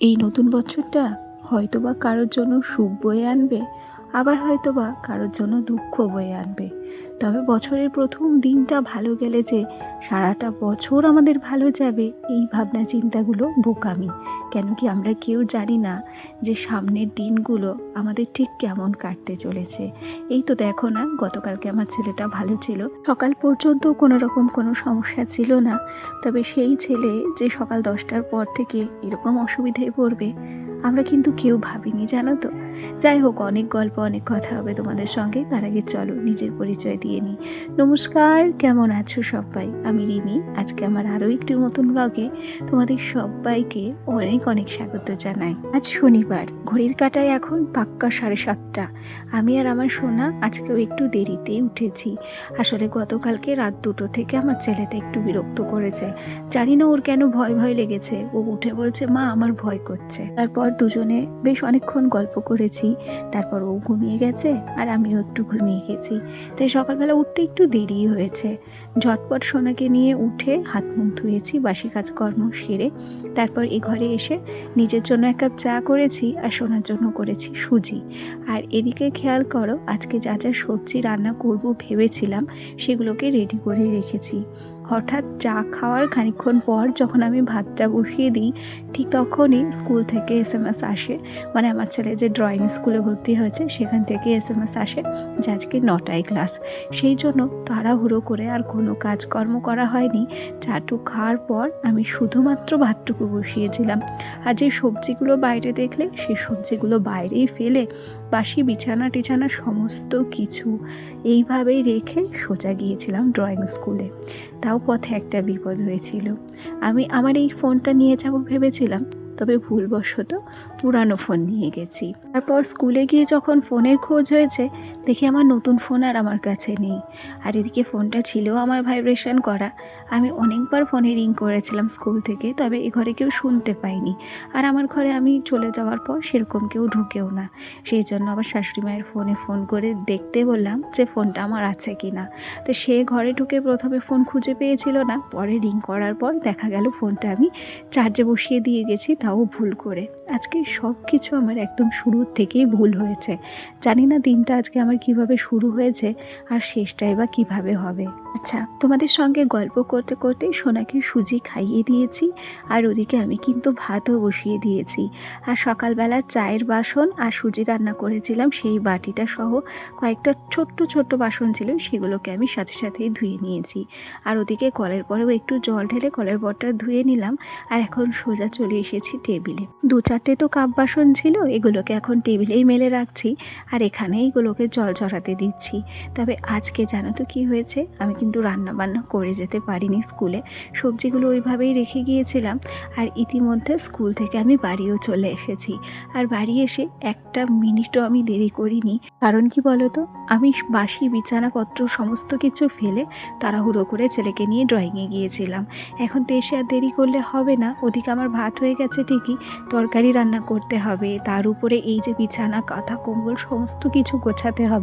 এই নতুন বছরটা হয়তোবা কারোর জন্য সুখ বয়ে আনবে, আবার হয়তোবা কারোর জন্য দুঃখ বয়ে আনবে। তবে বছরের প্রথম দিনটা ভালো গেলে যে সারাটা বছর আমাদের ভালো যাবে, এই ভাবনা চিন্তাগুলো বোকামি। কেন কি আমরা কেউ জানি না যে সামনের দিনগুলো আমাদের ঠিক কেমন কাটতে চলেছে। এই তো দেখো না, গতকালকে আমার ছেলেটা ভালো ছিল। সকাল পর্যন্ত কোনো রকম কোনো সমস্যা ছিল না। তবে সেই ছেলে যে সকাল দশটার পর থেকে এরকম অসুবিধায় পড়বে, আমরা কিন্তু কেউ ভাবিনি, জানো তো? যাই হোক, অনেক গল্প, অনেক কথা হবে তোমাদের সঙ্গে। তার আগে চলো, নিজের পরিচয় দিয়ে নিই। নমস্কার, কেমন আছো সবাই? আমি রিমি। আজকে আমার আরও একটি নতুন ব্লগে তোমাদের সবাইকে অনেক অনেক স্বাগত জানাই। আজ শনিবার, ঘড়ির কাটায় এখন পাক্কা সাড়ে সাতটা। আমি আর আমার সোনা আজকেও একটু দেরিতেই উঠেছি। আসলে গতকালকে রাত দুটো থেকে আমার ছেলেটা একটু বিরক্ত করেছে। জানি না ওর কেন ভয় ভয় লেগেছে। ও উঠে বলছে, মা, আমার ভয় করছে। তারপর দুজনে বেশ অনেকক্ষণ গল্প করেছি। তারপর ও ঘুমিয়ে গেছে আর আমিও একটু ঘুমিয়ে গেছি। তাই সকালবেলা উঠতে একটু দেরি হয়েছে। ঝটপট সোনাকে নিয়ে উঠে হাত মুখ ধুয়েছি, বাসি কাজকর্ম সেরে তারপর এ ঘরে এসে নিজের জন্য এক কাপ চা করেছি আর সোনার জন্য করেছি সুজি। আর এদিকে খেয়াল করো, আজকে যা যা সবজি রান্না করব ভেবেছিলাম সেগুলোকে রেডি করে রেখেছি। হঠাৎ চা খাওয়ার খানিকক্ষণ পর যখন আমি ভাতটা বসিয়ে দিই, ঠিক তখনই স্কুল থেকে এস এম এস আসে। মানে আমার ছেলে যে ড্রয়িং স্কুলে ভর্তি হয়েছে, সেখান থেকে এস এম এস আসে, যে আজকে নটায় ক্লাস। সেই জন্য তাড়াহুড়ো করে আর কোনো কাজকর্ম করা হয়নি। চাটু খাওয়ার পর আমি শুধুমাত্র ভাতটুকু বসিয়েছিলাম। আর যে সবজিগুলো বাইরে দেখলে সেই সবজিগুলো বাইরেই ফেলে, বাসি, বিছানা, টিছানা, সমস্ত কিছু এইভাবেই রেখে সোজা গিয়েছিলাম ড্রয়িং স্কুলে। তাও পথে একটা বিপদ হয়েছিল। আমি আমার এই ফোনটা নিয়ে যাব ভেবেছিলাম, তবে ভুলবশত পুরানো ফোন নিয়ে গেছি। তারপর স্কুলে গিয়ে যখন ফোনের খোঁজ হয়েছে দেখি আমার নতুন ফোন আর আমার কাছে নেই। আর এদিকে ফোনটা ছিল আমার ভাইব্রেশন করা। আমি অনেকবার ফোনে রিং করেছিলাম স্কুল থেকে, তবে এ ঘরে কেউ শুনতে পাইনি। আর আমার ঘরে আমি চলে যাওয়ার পর সেরকম কেউ ঢুকেও না। সেই জন্য আবার শাশুড়ি মায়ের ফোনে ফোন করে দেখতে বললাম যে ফোনটা আমার আছে কি না তো সে ঘরে ঢুকে প্রথমে ফোন খুঁজে পেয়েছিল না, পরে রিং করার পর দেখা গেল ফোনটা আমি চার্জে বসিয়ে দিয়ে গেছি তাও ভুল করে। আজকে সব কিছু আমার একদম শুরুর থেকেই ভুল হয়েছে। জানি না দিনটা আজকে আমার কীভাবে শুরু হয়েছে আর শেষটাই বা কীভাবে হবে। আচ্ছা তোমাদের সঙ্গে গল্প করতে করতে সোনাকে সুজি খাইয়ে দিয়েছি আর ওদিকে আমি কিন্তু ভাতও বসিয়ে দিয়েছি। আর সকালবেলা চায়ের বাসন আর সুজি রান্না করেছিলাম, সেই বাটিটা সহ কয়েকটা ছোট্ট ছোট্ট বাসন ছিল, সেগুলোকে আমি সাথে সাথেই ধুয়ে নিয়েছি। আর ওদিকে কলের পরেও একটু জল ঢেলে কলের পরটা ধুয়ে নিলাম আর এখন সোজা চলে এসেছি টেবিলে। দু চারটে তো কাপ বাসন ছিল, এগুলোকে এখন টেবিলেই মেলে রাখছি। আর এখানে এগুলোকে জল চড়াতে দিচ্ছি। তবে আজকে জানো তো কী হয়েছে? আমি কিন্তু রান্না বান্না করে যেতে পারিনি স্কুলে। সবজিগুলো ওইভাবেই রেখে গিয়েছিলাম আর ইতিমধ্যে স্কুল থেকে আমি বাড়িও চলে এসেছি। আর বাড়ি এসে একটা মিনিটও আমি দেরি করিনি। কারণ কি বলো তো আমি বাসি, বিছানাপত্র, সমস্ত কিছু ফেলে তাড়াহুড়ো করে ছেলেকে নিয়ে ড্রয়িংয়ে গিয়েছিলাম। এখন তো এসে আর দেরি করলে হবে না। ওদিকে আমার ভাত হয়ে গেছে ঠিকই। তরকারি রান্না করতে হবে। তার উপরে এই যে বিছানা, কাঁথা, কম্বল, সমস্ত কিছু গোছাতে হবে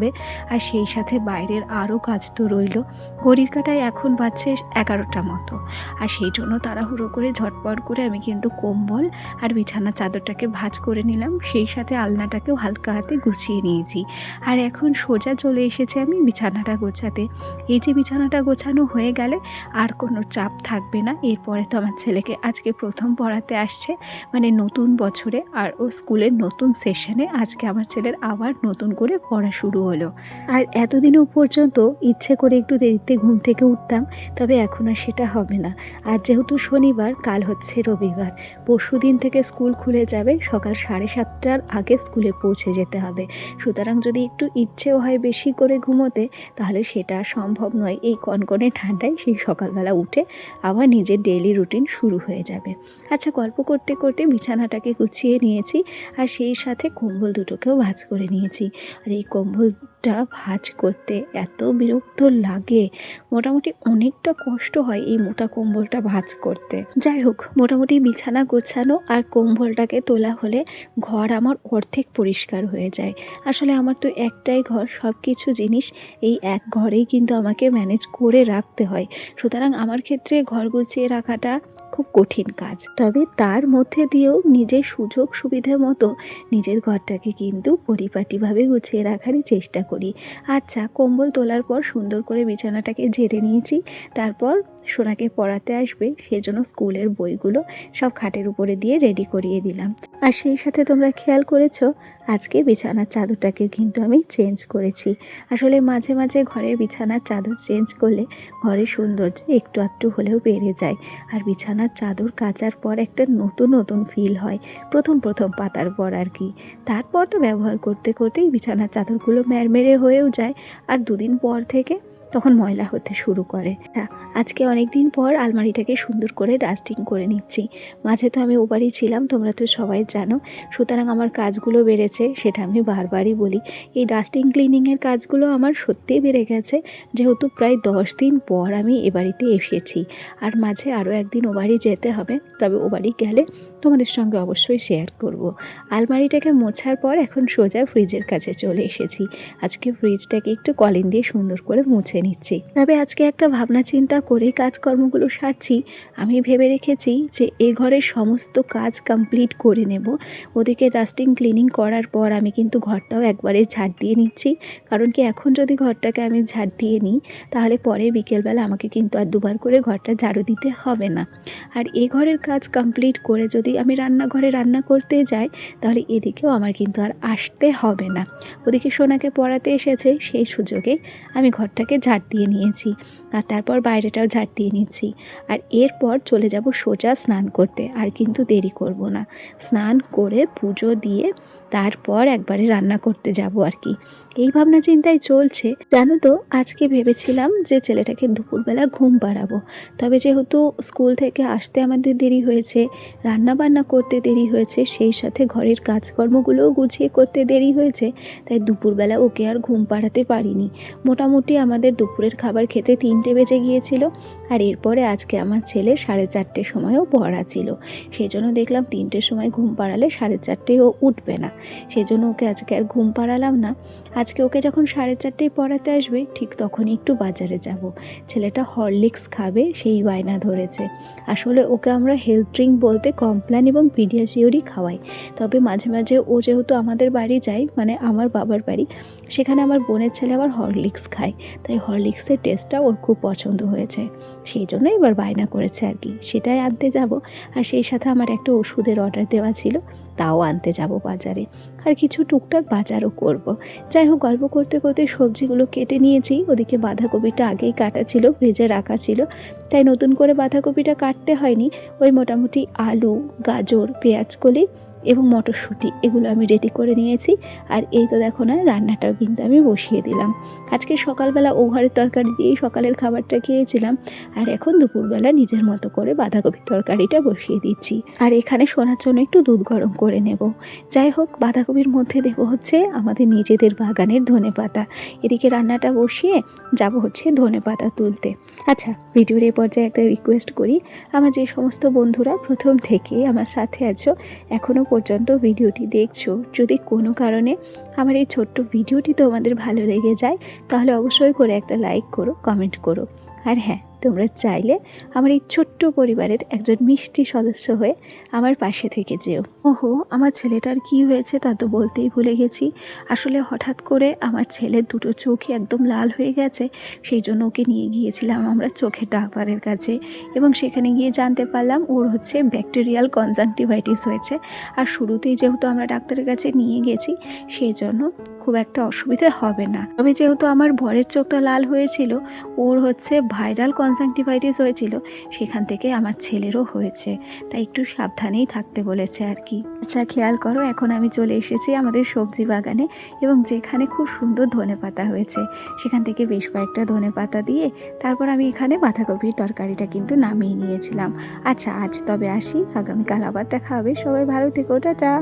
আর সেই সাথে বাইরের আরও কাজ তো রইল। ঘড়ির কাটায় এখন বাজছে এগারোটা মতো। আর সেই জন্য তাড়াহুড়ো করে ঝটপট করে আমি কিন্তু কম্বল আর বিছানা চাদরটাকে ভাজ করে নিলাম। সেই সাথে আলনাটাকেও হালকা হাতে গুছিয়ে নিয়েছি। আর এখন সোজা চলে এসেছে আমি বিছানাটা গোছাতে। এই যে বিছানাটা গোছানো হয়ে গেলে আর কোনো চাপ থাকবে না। এরপরে তো আমার ছেলেকে আজকে প্রথম পড়াতে আসছে। মানে নতুন বছরে আর ও স্কুলের নতুন সেশনে আজকে আমার ছেলের আবার নতুন করে পড়া শুরু হলো। আর এতদিনও পর্যন্ত ইচ্ছে করে একটু দেরিতে ঘুম থেকে উঠতাম, তবে এখন আর সেটা হবে না। আর যেহেতু শনিবার, কাল হচ্ছে রবিবার। পরশু দিন থেকে স্কুল খুলে যাবে, সকাল সাড়ে সাতটার আগে স্কুলে পৌঁছে যেতে হবে। সুতরাং যদি একটু ইচ্ছেও হয় বেশি করে ঘুমোতে, তাহলে সেটা সম্ভব নয়। এই কনকনে ঠান্ডায় সেই সকালবেলা উঠে আবার নিজের ডেইলি রুটিন শুরু হয়ে যাবে। আচ্ছা গল্প করতে করতে বিছানাটাকে গুছিয়ে নিয়েছি, আর সেই সাথে কম্বল দুটোকেও ভাঁজ করে নিয়েছি। আর এই কম্বলটা ভাঁজ করতে এত বিরক্ত লাগে। মোটামুটি অনেকটা কষ্ট হয় এই মোটা কম্বলটা ভাঁজ করতে। যাই হোক, মোটামুটি বিছানা গোছানো আর কম্বলটাকে তোলা হলে ঘর আমার অর্ধেক পরিষ্কার হয়ে যায়। আসলে আমার তো একটাই ঘর সব কিছু জিনিস এই এক ঘরেই কিন্তু আমাকে ম্যানেজ করে রাখতে হয়। সুতরাং আমার ক্ষেত্রে ঘর গুছিয়ে রাখাটা খুব কঠিন কাজ। তবে তার মধ্যে দিয়েও নিজের সুযোগ সুবিধা মতো নিজের ঘরটাকে কিন্তু পরিপাটিভাবে গুছিয়ে রাখারই চেষ্টা করি। আচ্ছা কম্বল তোলার পর সুন্দর করে বিছানাটাকে ঝেড়ে নিয়েছি, তারপর সোনাকে পড়াতে আসবে, সেজন্য স্কুলের বইগুলো সব খাটের উপরে দিয়ে রেডি করিয়ে দিলাম। আর সেই সাথে তোমরা খেয়াল করেছ, আজকে বিছানার চাদরটাকে কিন্তু আমি চেঞ্জ করেছি। আসলে মাঝে মাঝে ঘরের বিছানার চাদর চেঞ্জ করলে ঘরের সৌন্দর্য একটু একটু হলেও বেড়ে যায়। আর বিছানার চাদর কাচার পর একটা নতুন নতুন ফিল হয়, প্রথম প্রথম পাতার পর আর কি। তারপর তো ব্যবহার করতে, করতেই বিছানার চাদরগুলো ম্যারমেরে হয়েও যায়। আর দুদিন পর থেকে তখন ময়লা হতে শুরু করে। তা আজকে অনেক দিন পর আলমারিটাকে সুন্দর করে ডাস্টিং করে নিচ্ছি। মাঝে তো আমি ওবারই ছিলাম, তোমরা তো সবাই জানো। সুতরাং আমার কাজগুলো বেড়েছে, সেটা আমি বারবারই বলি। এই ডাস্টিং ক্লিনিংয়ের কাজগুলো আমার সত্যিই বেড়ে গেছে, যেহেতু প্রায় দশ দিন পর আমি এ বাড়িতে এসেছি। আর মাঝে আরও একদিন ও বাড়ি যেতে হবে, তবে ও বাড়ি গেলে তোমাদের সঙ্গে অবশ্যই শেয়ার করব। আলমারিটাকে মোছার পর এখন সোজা ফ্রিজের কাছে চলে এসেছি। আজকে ফ্রিজটাকে একটু কলিন দিয়ে সুন্দর করে মুছে নিচ্ছি। তবে আজকে একটা ভাবনা চিন্তা করে কাজকর্মগুলো সারছি। আমি ভেবে রেখেছি যে এ ঘরের সমস্ত কাজ কমপ্লিট করে নেব। ওদিকে ডাস্টিং ক্লিনিং করার পর আমি কিন্তু ঘরটাও একবারে ঝাড় দিয়ে নিচ্ছি। কারণ কি এখন যদি ঘরটাকে আমি ঝাড় দিয়ে নিই, তাহলে পরে বিকেলবেলা আমাকে কিন্তু আর দুবার করে ঘরটা ঝাড়ু দিতে হবে না। আর এ ঘরের কাজ কমপ্লিট করে যদি আমি রান্নাঘরে রান্না করতে যাই, তাহলে এদিকেও আমার কিন্তু আর আসতে হবে না। ওদিকে সোনাকে পড়াতে এসেছে, সেই সুযোগে আমি ঘরটাকে ঝাড় দিয়ে নিয়েছি। আর তারপর বাইরেটাও ঝাড় দিয়ে নিচ্ছি। আর এরপর চলে যাব সোজা স্নান করতে। আর কিন্তু দেরি করব না। স্নান করে পুজো দিয়ে তারপর একবারে রান্না করতে যাব আর কি। এই ভাবনা চিন্তায় চলছে। জানো তো, আজকে ভেবেছিলাম যে ছেলেটাকে দুপুরবেলা ঘুম পাড়াবো। তবে যেহেতু স্কুল থেকে আসতে আমাদের দেরি হয়েছে রান্না বান্না করতে দেরি হয়েছে, সেই সাথে ঘরের কাজকর্মগুলোও গুছিয়ে করতে দেরি হয়েছে, তাই দুপুরবেলা ওকে আর ঘুম পাড়াতে পারিনি। মোটামুটি আমাদের দুপুরের খাবার খেতে তিনটে বেজে গিয়েছিল আর এরপরে আজকে আমার ছেলে সাড়ে চারটের সময়ও পড়া ছিল। সেই জন্য দেখলাম তিনটের সময় ঘুম পাড়ালে সাড়ে চারটেয় ও উঠবে না। সেই জন্য ওকে আজকে আর ঘুম পাড়ালাম না। আজকে ওকে যখন সাড়ে চারটেয় পড়াতে আসবে, ঠিক তখনই একটু বাজারে যাব। ছেলেটা হরলিক্স খাবে, সেই বায়না ধরেছে। আসলে ওকে আমরা হেলথ ড্রিঙ্ক বলতে কমপ্ল্যান এবং পিডিয়াশিওরই খাওয়াই। তবে মাঝে মাঝে ও যেহেতু আমাদের বাড়ি যায় মানে আমার বাবার বাড়ি, সেখানে আমার বোনের ছেলে আবার হরলিক্স খায়। তাই হরলিক্সের টেস্টটা ওর খুব পছন্দ হয়েছে। সেই জন্য এবার বায়না করেছে আর কি। সেটাই আনতে যাব। আর সেই সাথে আমার একটা ওষুধের অর্ডার দেওয়া ছিল, তাও আনতে যাব বাজারে। আর কিছু টুকটাক বাজারও করব। যাই হোক, গল্প করতে করতে সবজিগুলো কেটে নিয়েছি। ওদিকে বাঁধাকপিটা আগেই কাটা ছিল ফ্রিজে রাখা ছিল। তাই নতুন করে বাঁধাকপিটা কাটতে হয়নি। ওই মোটামুটি আলু, গাজর পেঁয়াজকলি এবং মটরশুঁটি, এগুলো আমি রেডি করে নিয়েছি। আর এই তো দেখো না, রান্নাটাও কিন্তু আমি বসিয়ে দিলাম। আজকে সকালবেলা ওভারের তরকারি দিয়েই সকালের খাবারটা খেয়েছিলাম। আর এখন দুপুরবেলা নিজের মতো করে বাঁধাকপির তরকারিটা বসিয়ে দিচ্ছি। আর এখানে শোনার জন্য একটু দুধ গরম করে নেব। যাই হোক, বাঁধাকপির মধ্যে দেব হচ্ছে আমাদের নিজেদের বাগানের ধনে পাতা। এদিকে রান্নাটা বসিয়ে যাব হচ্ছে ধনে পাতা তুলতে। আচ্ছা ভিডিওর এই পর্যায়ে একটা রিকোয়েস্ট করি। আমার যে সমস্ত বন্ধুরা প্রথম থেকে আমার সাথে আছো এখনও পর্যন্ত ভিডিওটি দেখছ। যদি কোনো কারণে আমার এই ছোট্ট ভিডিওটি তোমাদের ভালো লেগে যায়, তাহলে অবশ্যই করে একটা লাইক করো কমেন্ট করো। আর হ্যাঁ তোমরা চাইলে আমার এই ছোট্ট পরিবারের একজন মিষ্টি সদস্য হয়ে আমার পাশে থেকে যেও। ওহো, আমার ছেলেটার কি হয়েছে তা তো বলতেই ভুলে গেছি। আসলে হঠাৎ করে আমার ছেলের দুটো চোখই একদম লাল হয়ে গেছে, সেই জন্য ওকে নিয়ে গিয়েছিলাম আমরা চোখের ডাক্তারের কাছে এবং সেখানে গিয়ে জানতে পারলাম ওর হচ্ছে ব্যাকটেরিয়াল কনজাংটিভাইটিস হয়েছে। আর শুরুতেই যেহেতু আমরা ডাক্তারের কাছে নিয়ে গেছি, সেই জন্য খুব একটা অসুবিধা হবে না। তবে যেহেতু আমার বরের চোখটা লাল হয়েছিল, ওর হচ্ছে ভাইরাল কনজাংটিভাইটিস হয়েছিল, সেখান থেকে আমার ছেলেরও হয়েছে, তাই একটু সাবধানেই থাকতে বলেছে আর কি। আচ্ছা খেয়াল করো, এখন আমি চলে এসেছি আমাদের সবজি বাগানে এবং যেখানে খুব সুন্দর ধনে পাতা হয়েছে। সেখান থেকে বেশ কয়েকটা ধনে পাতা দিয়ে তারপর আমি এখানে বাঁধাকপির তরকারিটা কিন্তু নামিয়ে নিয়েছিলাম। আচ্ছা আজ তবে আসি, আগামীকাল আবার দেখা হবে। সবাই ভালো থেকো, টাটা!